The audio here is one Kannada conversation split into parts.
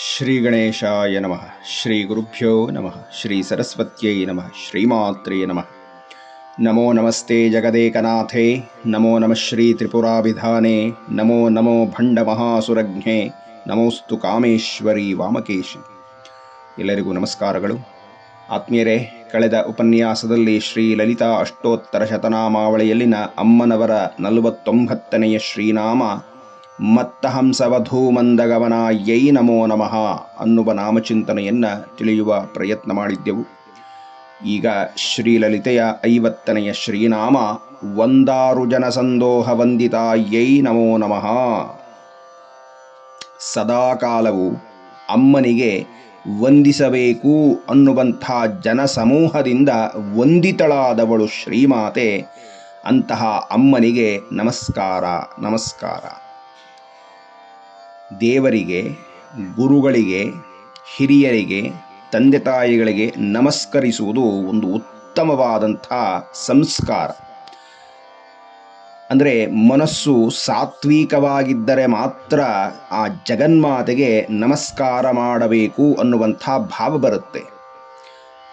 ಶ್ರೀ ಗಣೇಶಾಯ ನಮಃ. ಶ್ರೀ ಗುರುಭ್ಯೋ ನಮಃ. ಶ್ರೀ ಸರಸ್ವತ್ಯೈ ನಮಃ. ಶ್ರೀಮಾತ್ರೇ ನಮಃ. ನಮೋ ನಮಸ್ತೆ ಜಗದೇಕನಾಥೇ. ನಮೋ ನಮಃ ಶ್ರೀ ತ್ರಿಪುರಾಭಿಧಾನೆ. ನಮೋ ನಮೋ ಭಂಡ ಮಹಾಸುರಜ್ಞೆ ನಮೋಸ್ತು ಕಾಮೇಶ್ವರಿ ವಾಮಕೇಶಿ. ಎಲ್ಲರಿಗೂ ನಮಸ್ಕಾರಗಳು. ಆತ್ಮೀಯರೇ, ಕಳೆದ ಉಪನ್ಯಾಸದಲ್ಲಿ ಶ್ರೀ ಲಲಿತಾ ಅಷ್ಟೋತ್ತರ ಶತನಾಮಾವಳಿಯಲ್ಲಿನ ಅಮ್ಮನವರ ನಲವತ್ತೊಂಬತ್ತನೆಯ ಶ್ರೀನಾಮ ಮತ್ತಹಂಸವಧೂ ಮಂದಗಮನ ಯೈ ನಮೋ ನಮಃ ಅನ್ನುವ ನಾಮಚಿಂತನೆಯನ್ನು ತಿಳಿಯುವ ಪ್ರಯತ್ನ ಮಾಡಿದ್ದೆವು. ಈಗ ಶ್ರೀಲಲಿತೆಯ ಐವತ್ತನೆಯ ಶ್ರೀನಾಮ, ಒಂದಾರು ಜನ ಸಂದೋಹ ವಂದಿತ ಯೈ ನಮೋ ನಮಃ ಸದಾಕಾಲವು ಅಮ್ಮನಿಗೆ ವಂದಿಸಬೇಕು ಅನ್ನುವಂಥ ಜನಸಮೂಹದಿಂದ ವಂದಿತಳಾದವಳು ಶ್ರೀಮಾತೆ, ಅಂತಹ ಅಮ್ಮನಿಗೆ ನಮಸ್ಕಾರ ನಮಸ್ಕಾರ. ದೇವರಿಗೆ, ಗುರುಗಳಿಗೆ, ಹಿರಿಯರಿಗೆ ತಂದೆ ತಾಯಿಗಳಿಗೆ ನಮಸ್ಕರಿಸುವುದು ಒಂದು ಉತ್ತಮವಾದಂಥ ಸಂಸ್ಕಾರ. ಅಂದರೆ ಮನಸ್ಸು ಸಾತ್ವಿಕವಾಗಿದ್ದರೆ ಮಾತ್ರ ಆ ಜಗನ್ಮಾತೆಗೆ ನಮಸ್ಕಾರ ಮಾಡಬೇಕು ಅನ್ನುವಂಥ ಭಾವ ಬರುತ್ತೆ.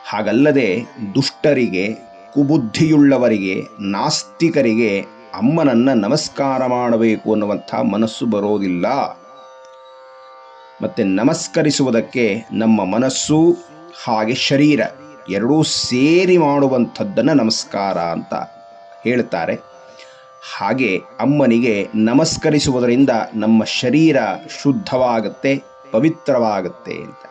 ಹಾಗಲ್ಲದೆ ದುಷ್ಟರಿಗೆ, ಕುಬುದ್ಧಿಯುಳ್ಳವರಿಗೆ, ನಾಸ್ತಿಕರಿಗೆ ಅಮ್ಮನನ್ನು ನಮಸ್ಕಾರ ಮಾಡಬೇಕು ಅನ್ನುವಂಥ ಮನಸ್ಸು ಬರೋದಿಲ್ಲ. ಮತ್ತು ನಮಸ್ಕರಿಸುವುದಕ್ಕೆ ನಮ್ಮ ಮನಸ್ಸು ಹಾಗೆ ಶರೀರ ಎರಡೂ ಸೇರಿ ಮಾಡುವಂಥದ್ದನ್ನು ನಮಸ್ಕಾರ ಅಂತ ಹೇಳ್ತಾರೆ. ಹಾಗೆ ಅಮ್ಮನಿಗೆ ನಮಸ್ಕರಿಸುವುದರಿಂದ ನಮ್ಮ ಶರೀರ ಶುದ್ಧವಾಗುತ್ತೆ, ಪವಿತ್ರವಾಗುತ್ತೆ ಅಂತ.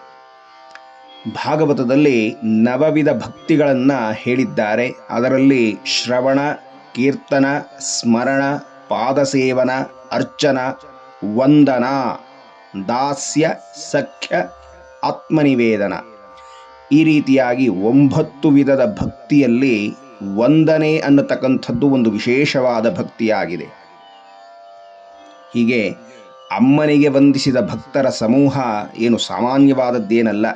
ಭಾಗವತದಲ್ಲಿ ನವವಿಧ ಭಕ್ತಿಗಳನ್ನು ಹೇಳಿದ್ದಾರೆ. ಅದರಲ್ಲಿ ಶ್ರವಣ, ಕೀರ್ತನ, ಸ್ಮರಣ, ಪಾದಸೇವನ, ಅರ್ಚನ, ವಂದನ ದಾಸ್ಯ, ಸಖ್ಯ, ಆತ್ಮನಿವೇದನ. ಈ ರೀತಿಯಾಗಿ ಒಂಬತ್ತು ವಿಧದ ಭಕ್ತಿಯಲ್ಲಿ ವಂದನೆ ಅನ್ನತಕ್ಕಂಥದ್ದು ಒಂದು ವಿಶೇಷವಾದ ಭಕ್ತಿಯಾಗಿದೆ. ಹೀಗೆ ಅಮ್ಮನಿಗೆ ವಂದಿಸಿದ ಭಕ್ತರ ಸಮೂಹ ಏನು ಸಾಮಾನ್ಯವಾದದ್ದೇನಲ್ಲ.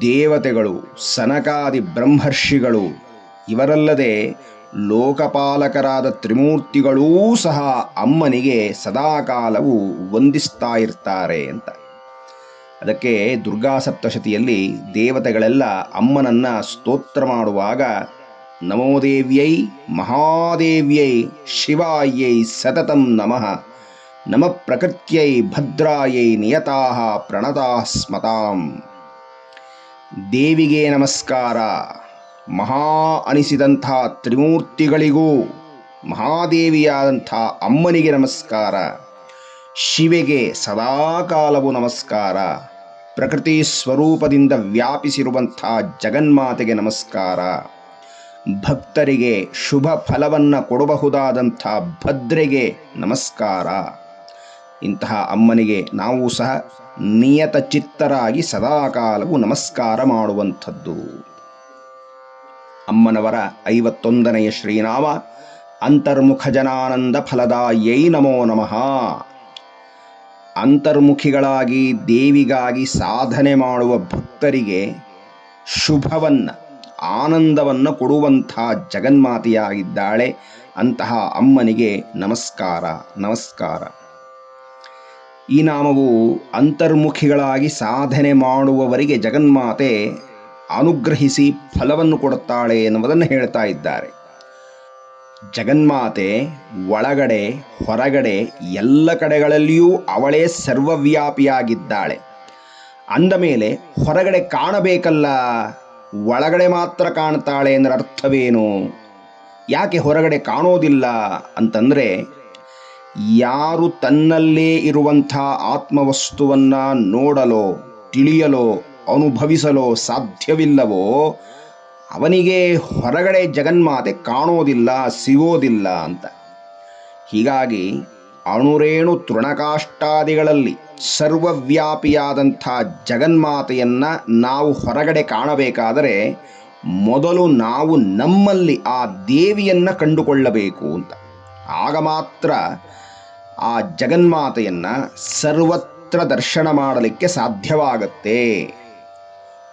ದೇವತೆಗಳು, ಸನಕಾದಿ ಬ್ರಹ್ಮರ್ಷಿಗಳು ಇವರಲ್ಲದೆ ಲೋಕಪಾಲಕರಾದ ತ್ರಿಮೂರ್ತಿಗಳೂ ಸಹ ಅಮ್ಮನಿಗೆ ಸದಾಕಾಲವು ವಂದಿಸ್ತಾ ಇರ್ತಾರೆ ಅಂತ. ಅದಕ್ಕೆ ದುರ್ಗಾ ಸಪ್ತಶತಿಯಲ್ಲಿ ದೇವತೆಗಳೆಲ್ಲ ಅಮ್ಮನನ್ನ ಸ್ತೋತ್ರ ಮಾಡುವಾಗ, ನಮೋದೇವ್ಯೈ ಮಹಾದೇವ್ಯೈ ಶಿವಾಯೈ ಸತತಂ ನಮಃ, ನಮ ಪ್ರಕೃತ್ಯೈ ಭದ್ರಾಯೈ ನಿಯತಾ ಪ್ರಣತಾ ಸ್ಮತಾಂ. ದೇವಿಗೆ ನಮಸ್ಕಾರ. ಮಹಾ ಅನಿಸಿದಂಥ ತ್ರಿಮೂರ್ತಿಗಳಿಗೂ ಮಹಾದೇವಿಯಾದಂಥ ಅಮ್ಮನಿಗೆ ನಮಸ್ಕಾರ. ಶಿವೆಗೆ ಸದಾಕಾಲವು ನಮಸ್ಕಾರ. ಪ್ರಕೃತಿ ಸ್ವರೂಪದಿಂದ ವ್ಯಾಪಿಸಿರುವಂಥ ಜಗನ್ಮಾತೆಗೆ ನಮಸ್ಕಾರ. ಭಕ್ತರಿಗೆ ಶುಭ ಫಲವನ್ನು ಕೊಡಬಹುದಾದಂಥ ಭದ್ರೆಗೆ ನಮಸ್ಕಾರ. ಇಂತಹ ಅಮ್ಮನಿಗೆ ನಾವು ಸಹ ನಿಯತ ಚಿತ್ತರಾಗಿ ಸದಾಕಾಲವು ನಮಸ್ಕಾರ ಮಾಡುವಂಥದ್ದು. ಅಮ್ಮನವರ ಐವತ್ತೊಂದನೆಯ ಶ್ರೀನಾಮ ಅಂತರ್ಮುಖ ಜನಾನಂದ ಫಲದ ಯೈ ನಮೋ ನಮಃ. ಅಂತರ್ಮುಖಿಗಳಾಗಿ ದೇವಿಗಾಗಿ ಸಾಧನೆ ಮಾಡುವ ಭಕ್ತರಿಗೆ ಶುಭವನ್ನು, ಆನಂದವನ್ನು ಕೊಡುವಂಥ ಜಗನ್ಮಾತೆಯಾಗಿದ್ದಾಳೆ ಅಂತಹ ಅಮ್ಮನಿಗೆ ನಮಸ್ಕಾರ ನಮಸ್ಕಾರ. ಈ ನಾಮವು ಅಂತರ್ಮುಖಿಗಳಾಗಿ ಸಾಧನೆ ಮಾಡುವವರಿಗೆ ಜಗನ್ಮಾತೆ ಅನುಗ್ರಹಿಸಿ ಫಲವನ್ನು ಕೊಡುತ್ತಾಳೆ ಎನ್ನುವುದನ್ನು ಹೇಳ್ತಾ ಇದ್ದಾರೆ. ಜಗನ್ಮಾತೆ, ಒಳಗಡೆ, ಹೊರಗಡೆ ಎಲ್ಲ ಕಡೆಗಳಲ್ಲಿಯೂ ಅವಳೇ ಸರ್ವವ್ಯಾಪಿಯಾಗಿದ್ದಾಳೆ. ಅಂದ ಮೇಲೆ ಹೊರಗಡೆ ಕಾಣಬೇಕಲ್ಲ, ಒಳಗಡೆ ಮಾತ್ರ ಕಾಣ್ತಾಳೆ ಅಂದರೆ ಅರ್ಥವೇನು? ಯಾಕೆ ಹೊರಗಡೆ ಕಾಣೋದಿಲ್ಲ ಅಂತಂದರೆ, ಯಾರು ತನ್ನಲ್ಲೇ ಇರುವಂಥ ಆತ್ಮವಸ್ತುವನ್ನು ನೋಡಲೋ, ತಿಳಿಯಲೋ ಅನುಭವಿಸಲು ಸಾಧ್ಯವಿಲ್ಲವೋ? ಅವನಿಗೆ ಹೊರಗಡೆ ಜಗನ್ಮಾತೆ ಕಾಣೋದಿಲ್ಲ, ಸಿಗೋದಿಲ್ಲ ಅಂತ. ಹೀಗಾಗಿ ಅಣುರೇಣು ತೃಣಕಾಷ್ಟಾದಿಗಳಲ್ಲಿ ಸರ್ವವ್ಯಾಪಿಯಾದಂಥ ಜಗನ್ಮಾತೆಯನ್ನು ನಾವು ಹೊರಗಡೆ ಕಾಣಬೇಕಾದರೆ ಮೊದಲು ನಾವು ನಮ್ಮಲ್ಲಿ ಆ ದೇವಿಯನ್ನು ಕಂಡುಕೊಳ್ಳಬೇಕು ಅಂತ. ಆಗ ಮಾತ್ರ ಆ ಜಗನ್ಮಾತೆಯನ್ನು ಸರ್ವತ್ರ ದರ್ಶನ ಮಾಡಲಿಕ್ಕೆ ಸಾಧ್ಯವಾಗತ್ತೆ.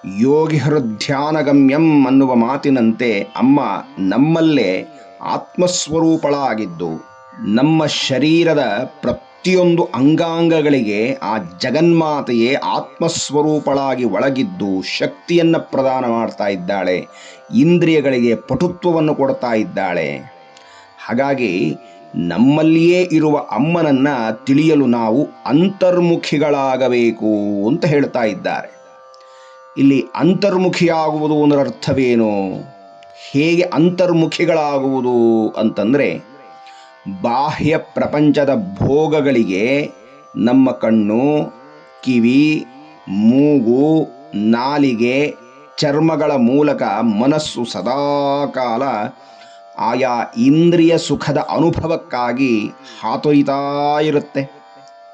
ಯೋಗಿ ಹೃಧ್ಯಾನಗಮ್ಯಂ ಅನ್ನುವ ಮಾತಿನಂತೆ ಅಮ್ಮ ನಮ್ಮಲ್ಲೇ ಆತ್ಮಸ್ವರೂಪಳಾಗಿದ್ದು, ನಮ್ಮ ಶರೀರದ ಪ್ರತಿಯೊಂದು ಅಂಗಾಂಗಗಳಿಗೆ ಆ ಜಗನ್ಮಾತೆಯೇ ಆತ್ಮಸ್ವರೂಪಳಾಗಿ ಒಳಗಿದ್ದು ಶಕ್ತಿಯನ್ನು ಪ್ರದಾನ ಮಾಡ್ತಾ ಇದ್ದಾಳೆ, ಇಂದ್ರಿಯಗಳಿಗೆ ಪಟುತ್ವವನ್ನು ಕೊಡ್ತಾ ಇದ್ದಾಳೆ. ಹಾಗಾಗಿ ನಮ್ಮಲ್ಲಿಯೇ ಇರುವ ಅಮ್ಮನನ್ನ ತಿಳಿಯಲು ನಾವು ಅಂತರ್ಮುಖಿಗಳಾಗಬೇಕು ಅಂತ ಹೇಳ್ತಾ ಇದ್ದಾರೆ. ಇಲ್ಲಿ ಅಂತರ್ಮುಖಿಯಾಗುವುದು ಅನ್ನೋ ಅರ್ಥವೇನು? ಹೇಗೆ ಅಂತರ್ಮುಖಿಗಳಾಗುವುದು ಅಂತಂದರೆ ಬಾಹ್ಯ ಪ್ರಪಂಚದ ಭೋಗಗಳಿಗೆ ನಮ್ಮ ಕಣ್ಣು, ಕಿವಿ, ಮೂಗು, ನಾಲಿಗೆ, ಚರ್ಮಗಳ ಮೂಲಕ ಮನಸ್ಸು ಸದಾಕಾಲ ಆಯಾ ಇಂದ್ರಿಯ ಸುಖದ ಅನುಭವಕ್ಕಾಗಿ ಹಾತೊಯ್ತಾ ಇರುತ್ತೆ.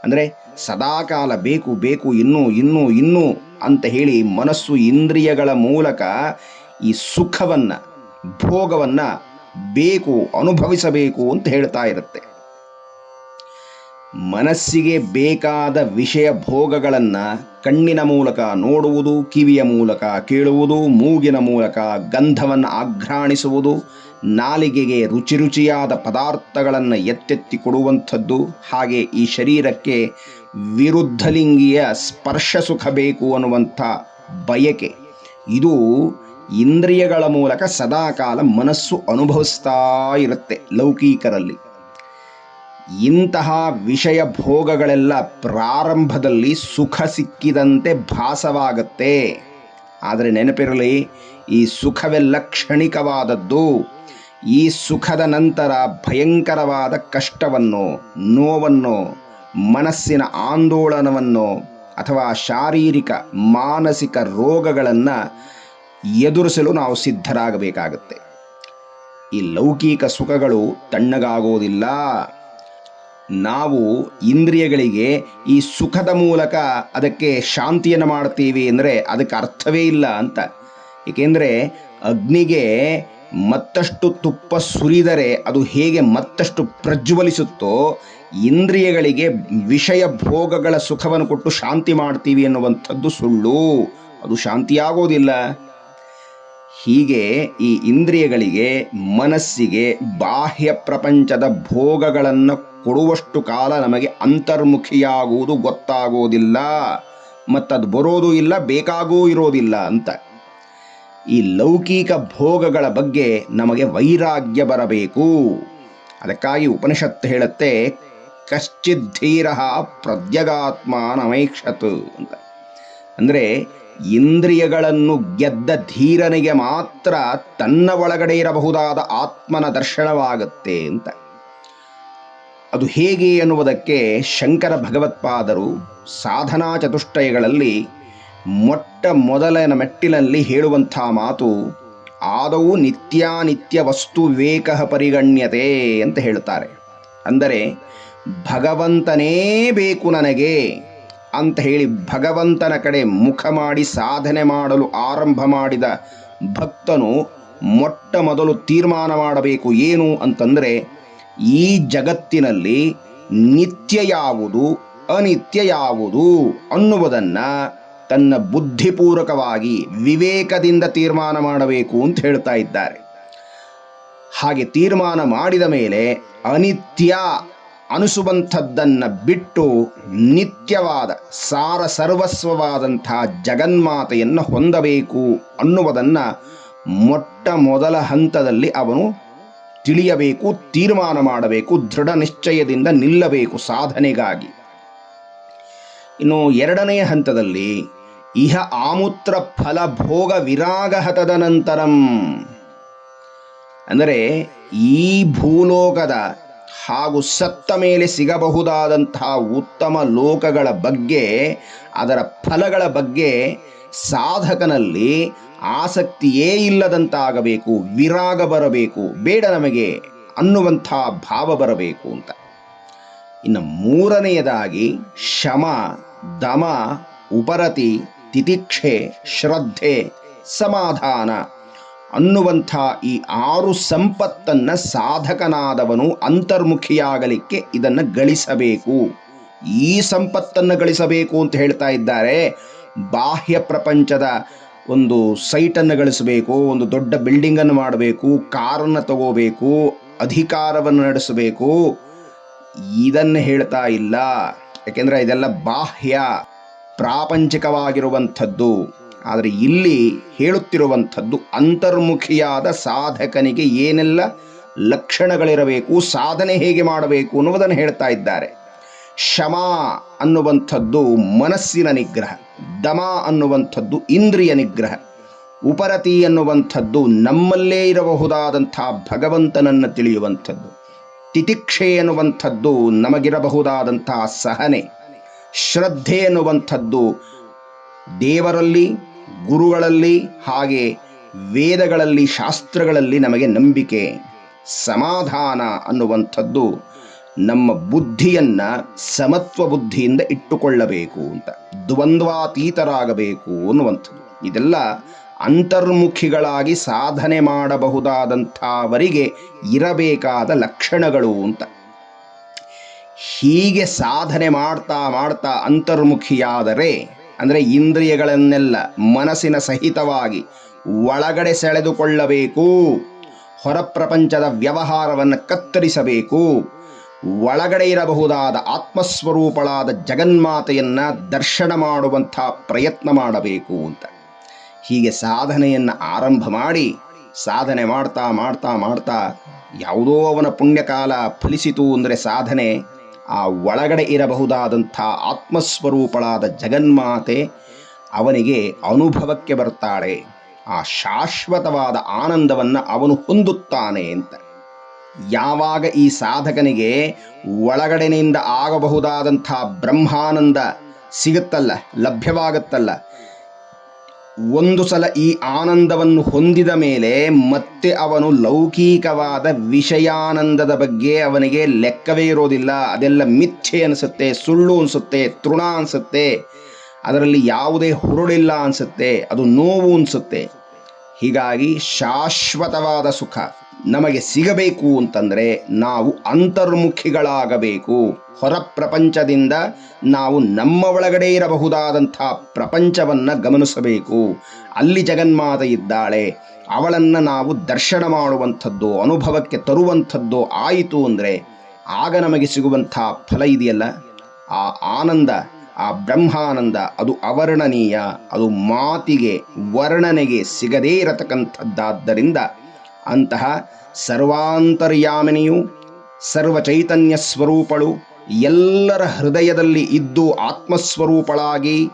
ಅಂದರೆ ಸದಾಕಾಲ ಬೇಕು ಬೇಕು, ಇನ್ನೂ ಇನ್ನೂ ಇನ್ನೂ ಅಂತ ಹೇಳಿ ಮನಸ್ಸು ಇಂದ್ರಿಯಗಳ ಮೂಲಕ ಈ ಸುಖವನ್ನು, ಭೋಗವನ್ನು ಬೇಕು, ಅನುಭವಿಸಬೇಕು ಅಂತ ಹೇಳ್ತಾ ಇರುತ್ತೆ. ಮನಸ್ಸಿಗೆ ಬೇಕಾದ ವಿಷಯ ಭೋಗಗಳನ್ನು ಕಣ್ಣಿನ ಮೂಲಕ ನೋಡುವುದು, ಕಿವಿಯ ಮೂಲಕ ಕೇಳುವುದು, ಮೂಗಿನ ಮೂಲಕ ಗಂಧವನ್ನು ಆಘ್ರಾಣಿಸುವುದು, ನಾಲಿಗೆಗೆ ರುಚಿ ರುಚಿಯಾದ ಪದಾರ್ಥಗಳನ್ನು ಎತ್ತೆತ್ತಿ ಕೊಡುವಂಥದ್ದು. ಹಾಗೆ ಈ ಶರೀರಕ್ಕೆ ವಿರುದ್ಧಲಿಂಗಿಯ ಸ್ಪರ್ಶ ಸುಖ ಬೇಕು ಅನ್ನುವಂಥ ಬಯಕೆ. ಇದು ಇಂದ್ರಿಯಗಳ ಮೂಲಕ ಸದಾಕಾಲ ಮನಸ್ಸು ಅನುಭವಿಸ್ತಾ ಇರುತ್ತೆ ಲೌಕಿಕರಲ್ಲಿ. ಇಂತಹ ವಿಷಯ ಭೋಗಗಳೆಲ್ಲ ಪ್ರಾರಂಭದಲ್ಲಿ ಸುಖ ಸಿಕ್ಕಿದಂತೆ ಭಾಸವಾಗತ್ತೆ. ಆದರೆ ನೆನಪಿರಲಿ, ಈ ಸುಖವೆಲ್ಲ ಕ್ಷಣಿಕವಾದದ್ದು. ಈ ಸುಖದ ನಂತರ ಭಯಂಕರವಾದ ಕಷ್ಟವನ್ನು, ನೋವನ್ನು, ಮನಸ್ಸಿನ ಆಂದೋಲನವನ್ನು ಅಥವಾ ಶಾರೀರಿಕ, ಮಾನಸಿಕ ರೋಗಗಳನ್ನು ಎದುರಿಸಲು ನಾವು ಸಿದ್ಧರಾಗಬೇಕಾಗುತ್ತೆ. ಈ ಲೌಕಿಕ ಸುಖಗಳು ತಣ್ಣಗಾಗೋದಿಲ್ಲ. ನಾವು ಇಂದ್ರಿಯಗಳಿಗೆ ಈ ಸುಖದ ಮೂಲಕ ಅದಕ್ಕೆ ಶಾಂತಿಯನ್ನು ಮಾಡ್ತೀವಿ ಅಂದರೆ ಅದಕ್ಕೆ ಅರ್ಥವೇ ಇಲ್ಲ ಅಂತ. ಏಕೆಂದರೆ ಅಗ್ನಿಗೆ ಮತ್ತಷ್ಟು ತುಪ್ಪ ಸುರಿದರೆ ಅದು ಹೇಗೆ ಮತ್ತಷ್ಟು ಪ್ರಜ್ವಲಿಸುತ್ತೋ ಇಂದ್ರಿಯಗಳಿಗೆ ವಿಷಯ ಭೋಗಗಳ ಸುಖವನ್ನು ಕೊಟ್ಟು ಶಾಂತಿ ಮಾಡ್ತೀವಿ ಅನ್ನುವಂಥದ್ದು ಸುಳ್ಳು. ಅದು ಶಾಂತಿಯಾಗೋದಿಲ್ಲ. ಹೀಗೆ ಈ ಇಂದ್ರಿಯಗಳಿಗೆ ಮನಸ್ಸಿಗೆ ಬಾಹ್ಯ ಪ್ರಪಂಚದ ಭೋಗಗಳನ್ನು ಕೊಡುವಷ್ಟು ಕಾಲ ನಮಗೆ ಅಂತರ್ಮುಖಿಯಾಗುವುದು ಗೊತ್ತಾಗೋದಿಲ್ಲ, ಮತ್ತದು ಬರೋದು ಇಲ್ಲ, ಬೇಕಾಗೂ ಇರೋದಿಲ್ಲ ಅಂತ. ಈ ಲೌಕಿಕ ಭೋಗಗಳ ಬಗ್ಗೆ ನಮಗೆ ವೈರಾಗ್ಯ ಬರಬೇಕು. ಅದಕ್ಕಾಗಿ ಉಪನಿಷತ್ತು ಹೇಳುತ್ತೆ, ಕಶ್ಚಿತ್ ಧೀರ ಪ್ರದ್ಯಗಾತ್ಮಾನಮೈಕ್ಷತ್ ಅಂತ. ಅಂದರೆ ಇಂದ್ರಿಯಗಳನ್ನು ಗೆದ್ದ ಧೀರನಿಗೆ ಮಾತ್ರ ತನ್ನ ಒಳಗಡೆ ಇರಬಹುದಾದ ಆತ್ಮನ ದರ್ಶನವಾಗುತ್ತೆ ಅಂತ. ಅದು ಹೇಗೆ ಎನ್ನುವುದಕ್ಕೆ ಶಂಕರ ಭಗವತ್ಪಾದರು ಸಾಧನಾ ಚತುಷ್ಟಯಗಳಲ್ಲಿ ಮೊಟ್ಟ ಮೊದಲನ ಮೆಟ್ಟಿಲಲ್ಲಿ ಹೇಳುವಂಥ ಮಾತು, ಆದವು ನಿತ್ಯಾನಿತ್ಯ ವಸ್ತು ವಿವೇಕ ಪರಿಗಣ್ಯತೆ ಅಂತ ಹೇಳುತ್ತಾರೆ. ಅಂದರೆ, ಭಗವಂತನೇ ಬೇಕು ನನಗೆ ಅಂತ ಹೇಳಿ ಭಗವಂತನ ಕಡೆ ಮುಖ ಮಾಡಿ ಸಾಧನೆ ಮಾಡಲು ಆರಂಭ ಮಾಡಿದ ಭಕ್ತನು ಮೊಟ್ಟ ಮೊದಲು ತೀರ್ಮಾನ ಮಾಡಬೇಕು ಏನು ಅಂತಂದರೆ ಈ ಜಗತ್ತಿನಲ್ಲಿ ನಿತ್ಯ ಯಾವುದು, ಅನಿತ್ಯ ಯಾವುದು ಅನ್ನುವುದನ್ನು ತನ್ನ ಬುದ್ಧಿಪೂರ್ವಕವಾಗಿ ವಿವೇಕದಿಂದ ತೀರ್ಮಾನ ಮಾಡಬೇಕು ಅಂತ ಹೇಳ್ತಾ ಇದ್ದಾರೆ. ಹಾಗೆ ತೀರ್ಮಾನ ಮಾಡಿದ ಮೇಲೆ ಅನಿತ್ಯ ಅನಿಸುವಂಥದ್ದನ್ನು ಬಿಟ್ಟು ನಿತ್ಯವಾದ ಸಾರ ಸರ್ವಸ್ವವಾದಂಥ ಜಗನ್ಮಾತೆಯನ್ನು ಹೊಂದಬೇಕು ಅನ್ನುವುದನ್ನು ಮೊಟ್ಟ ಮೊದಲ ಹಂತದಲ್ಲಿ ಅವನು ತಿಳಿಯಬೇಕು, ತೀರ್ಮಾನ ಮಾಡಬೇಕು, ದೃಢ ನಿಶ್ಚಯದಿಂದ ನಿಲ್ಲಬೇಕು ಸಾಧನೆಗಾಗಿ. ಇನ್ನು ಎರಡನೆಯ ಹಂತದಲ್ಲಿ, ಇಹ ಆಮೂತ್ರ ಫಲ ಭೋಗ ವಿರಾಗ ಹತದ ನಂತರಂ. ಅಂದರೆ ಈ ಭೂಲೋಕದ ಹಾಗೂ ಸತ್ತ ಮೇಲೆ ಸಿಗಬಹುದಾದಂತಹ ಉತ್ತಮ ಲೋಕಗಳ ಬಗ್ಗೆ, ಅದರ ಫಲಗಳ ಬಗ್ಗೆ ಸಾಧಕನಲ್ಲಿ ಆಸಕ್ತಿಯೇ ಇಲ್ಲದಂತಾಗಬೇಕು, ವಿರಾಗ ಬರಬೇಕು, ಬೇಡ ನಮಗೆ ಅನ್ನುವಂಥ ಭಾವ ಬರಬೇಕು ಅಂತ. ಇನ್ನು ಮೂರನೆಯದಾಗಿ ಶಮ, ದಮ, ಉಪರತಿ, ತಿತಿಕ್ಷೆ, ಶ್ರದ್ಧೆ, ಸಮಾಧಾನ ಅನ್ನುವಂಥ ಈ ಆರು ಸಂಪತ್ತನ್ನು ಸಾಧಕನಾದವನು ಅಂತರ್ಮುಖಿಯಾಗಲಿಕ್ಕೆ ಇದನ್ನು ಗಳಿಸಬೇಕು. ಈ ಸಂಪತ್ತನ್ನು ಗಳಿಸಬೇಕು ಅಂತ ಹೇಳ್ತಾ ಇದ್ದಾರೆ. ಬಾಹ್ಯ ಪ್ರಪಂಚದ ಒಂದು ಸೈಟನ್ನು ಗಳಿಸಬೇಕು, ಒಂದು ದೊಡ್ಡ ಬಿಲ್ಡಿಂಗನ್ನು ಮಾಡಬೇಕು ಕಾರನ್ನು ತಗೋಬೇಕು, ಅಧಿಕಾರವನ್ನು ನಡೆಸಬೇಕು. ಇದನ್ನು ಹೇಳ್ತಾ ಇಲ್ಲ. ಯಾಕೆಂದರೆ ಇದೆಲ್ಲ ಬಾಹ್ಯ, ಪ್ರಾಪಂಚಿಕವಾಗಿರುವಂಥದ್ದು. ಆದರೆ ಇಲ್ಲಿ ಹೇಳುತ್ತಿರುವಂಥದ್ದು ಅಂತರ್ಮುಖಿಯಾದ ಸಾಧಕನಿಗೆ ಏನೆಲ್ಲ ಲಕ್ಷಣಗಳಿರಬೇಕು, ಸಾಧನೆ ಹೇಗೆ ಮಾಡಬೇಕು ಅನ್ನುವುದನ್ನು ಹೇಳ್ತಾ ಇದ್ದಾರೆ. ಶಮ ಅನ್ನುವಂಥದ್ದು ಮನಸ್ಸಿನ ನಿಗ್ರಹ, ದಮ ಅನ್ನುವಂಥದ್ದು ಇಂದ್ರಿಯ ನಿಗ್ರಹ, ಉಪರತಿ ಅನ್ನುವಂಥದ್ದು ನಮ್ಮಲ್ಲೇ ಇರಬಹುದಾದಂಥ ಭಗವಂತನನ್ನು ತಿಳಿಯುವಂಥದ್ದು, ತಿತಿಕ್ಷೆ ಎನ್ನುವಂಥದ್ದು ನಮಗಿರಬಹುದಾದಂಥ ಸಹನೆ, ಶ್ರದ್ಧೆ ಎನ್ನುವಂಥದ್ದು ದೇವರಲ್ಲಿ, ಗುರುಗಳಲ್ಲಿ, ಹಾಗೆ ವೇದಗಳಲ್ಲಿ, ಶಾಸ್ತ್ರಗಳಲ್ಲಿ ನಮಗೆ ನಂಬಿಕೆ, ಸಮಾಧಾನ ಅನ್ನುವಂಥದ್ದು ನಮ್ಮ ಬುದ್ಧಿಯನ್ನು ಸಮತ್ವ ಬುದ್ಧಿಯಿಂದ ಇಟ್ಟುಕೊಳ್ಳಬೇಕು ಅಂತ, ದ್ವಂದ್ವಾತೀತರಾಗಬೇಕು ಅನ್ನುವಂಥದ್ದು. ಇದೆಲ್ಲ ಅಂತರ್ಮುಖಿಗಳಾಗಿ ಸಾಧನೆ ಮಾಡಬಹುದಾದಂಥವರಿಗೆ ಇರಬೇಕಾದ ಲಕ್ಷಣಗಳು ಅಂತ. ಹೀಗೆ ಸಾಧನೆ ಮಾಡ್ತಾ ಮಾಡ್ತಾ ಅಂತರ್ಮುಖಿಯಾದರೆ, ಅಂದರೆ ಇಂದ್ರಿಯಗಳನ್ನೆಲ್ಲ ಮನಸ್ಸಿನ ಸಹಿತವಾಗಿ ಒಳಗಡೆ ಸೆಳೆದುಕೊಳ್ಳಬೇಕು ಹೊರ ಪ್ರಪಂಚದ ವ್ಯವಹಾರವನ್ನು ಕತ್ತರಿಸಬೇಕು ಒಳಗಡೆ ಇರಬಹುದಾದ ಆತ್ಮಸ್ವರೂಪಳಾದ ಜಗನ್ಮಾತೆಯನ್ನ ದರ್ಶನ ಮಾಡುವಂಥ ಪ್ರಯತ್ನ ಮಾಡಬೇಕು ಅಂತ. ಹೀಗೆ ಸಾಧನೆಯನ್ನು ಆರಂಭ ಮಾಡಿ, ಸಾಧನೆ ಮಾಡ್ತಾ ಮಾಡ್ತಾ ಮಾಡ್ತಾ ಯಾವುದೋ ಅವನ ಪುಣ್ಯಕಾಲ ಫಲಿಸಿತು ಅಂದರೆ ಸಾಧನೆ, ಆ ಒಳಗಡೆ ಇರಬಹುದಾದಂಥ ಆತ್ಮಸ್ವರೂಪಳಾದ ಜಗನ್ಮಾತೆ ಅವನಿಗೆ ಅನುಭವಕ್ಕೆ ಬರ್ತಾಳೆ. ಆ ಶಾಶ್ವತವಾದ ಆನಂದವನ್ನು ಅವನು ಹೊಂದುತ್ತಾನೆ ಅಂತ. ಯಾವಾಗ ಈ ಸಾಧಕನಿಗೆ ಒಳಗಡೆಯಿಂದ ಆಗಬಹುದಾದಂಥ ಬ್ರಹ್ಮಾನಂದ ಸಿಗುತ್ತಲ್ಲ, ಲಭ್ಯವಾಗುತ್ತಲ್ಲ, ಒಂದು ಸಲ ಈ ಆನಂದವನ್ನು ಹೊಂದಿದ ಮೇಲೆ ಮತ್ತೆ ಅವನು ಲೌಕಿಕವಾದ ವಿಷಯಾನಂದದ ಬಗ್ಗೆ ಅವನಿಗೆ ಲೆಕ್ಕವೇ ಇರೋದಿಲ್ಲ. ಅದೆಲ್ಲ ಮಿಥ್ಯೆ ಅನಿಸುತ್ತೆ, ಸುಳ್ಳು ಅನಿಸುತ್ತೆ, ತೃಣ ಅನಿಸುತ್ತೆ, ಅದರಲ್ಲಿ ಯಾವುದೇ ಹುರುಳಿಲ್ಲ ಅನಿಸುತ್ತೆ, ಅದು ನೋವು ಅನಿಸುತ್ತೆ. ಹೀಗಾಗಿ ಶಾಶ್ವತವಾದ ಸುಖ. ನಮಗೆ ಸಿಗಬೇಕು ಅಂತಂದರೆ ನಾವು ಅಂತರ್ಮುಖಿಗಳಾಗಬೇಕು. ಹೊರ ಪ್ರಪಂಚದಿಂದ ನಾವು ನಮ್ಮ ಒಳಗಡೆ ಇರಬಹುದಾದಂಥ ಪ್ರಪಂಚವನ್ನು ಗಮನಿಸಬೇಕು. ಅಲ್ಲಿ ಜಗನ್ಮಾತ ಇದ್ದಾಳೆ. ಅವಳನ್ನು ನಾವು ದರ್ಶನ ಮಾಡುವಂಥದ್ದು, ಅನುಭವಕ್ಕೆ ತರುವಂಥದ್ದು ಆಯಿತು ಅಂದರೆ ಆಗ ನಮಗೆ ಸಿಗುವಂಥ ಫಲ ಇದೆಯಲ್ಲ? ಆ ಆನಂದ, ಆ ಬ್ರಹ್ಮಾನಂದ, ಅದು ಅವರ್ಣನೀಯ ಅದು ಮಾತಿಗೆ, ವರ್ಣನೆಗೆ ಸಿಗದೇ ಇರತಕ್ಕಂಥದ್ದಾದ್ದರಿಂದ ಅಂತಹ ಸರ್ವಾಂತರ್ಯಾಮಿನಿಯು ಸರ್ವ ಚೈತನ್ಯ ಸ್ವರೂಪಳು ಎಲ್ಲರ ಹೃದಯದಲ್ಲಿ ಇದ್ದು ಆತ್ಮಸ್ವರೂಪಳಾಗಿ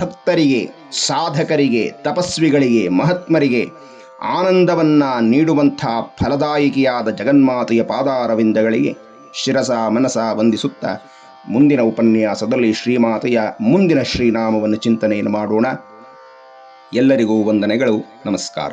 ಭಕ್ತರಿಗೆ, ಸಾಧಕರಿಗೆ, ತಪಸ್ವಿಗಳಿಗೆ, ಮಹಾತ್ಮರಿಗೆ ಆನಂದವನ್ನ ನೀಡುವಂಥ ಫಲದಾಯಕಿಯಾದ ಜಗನ್ಮಾತೆಯ ಪಾದಾರವಿಂದಗಳಿಗೆ ಶಿರಸ ಮನಸ ವಂದಿಸುತ್ತ ಮುಂದಿನ ಉಪನ್ಯಾಸದಲ್ಲಿ ಶ್ರೀಮಾತೆಯ ಮುಂದಿನ ಶ್ರೀನಾಮವನ್ನು ಚಿಂತನೆಯನ್ನು ಮಾಡೋಣ. ಎಲ್ಲರಿಗೂ ವಂದನೆಗಳು. ನಮಸ್ಕಾರ.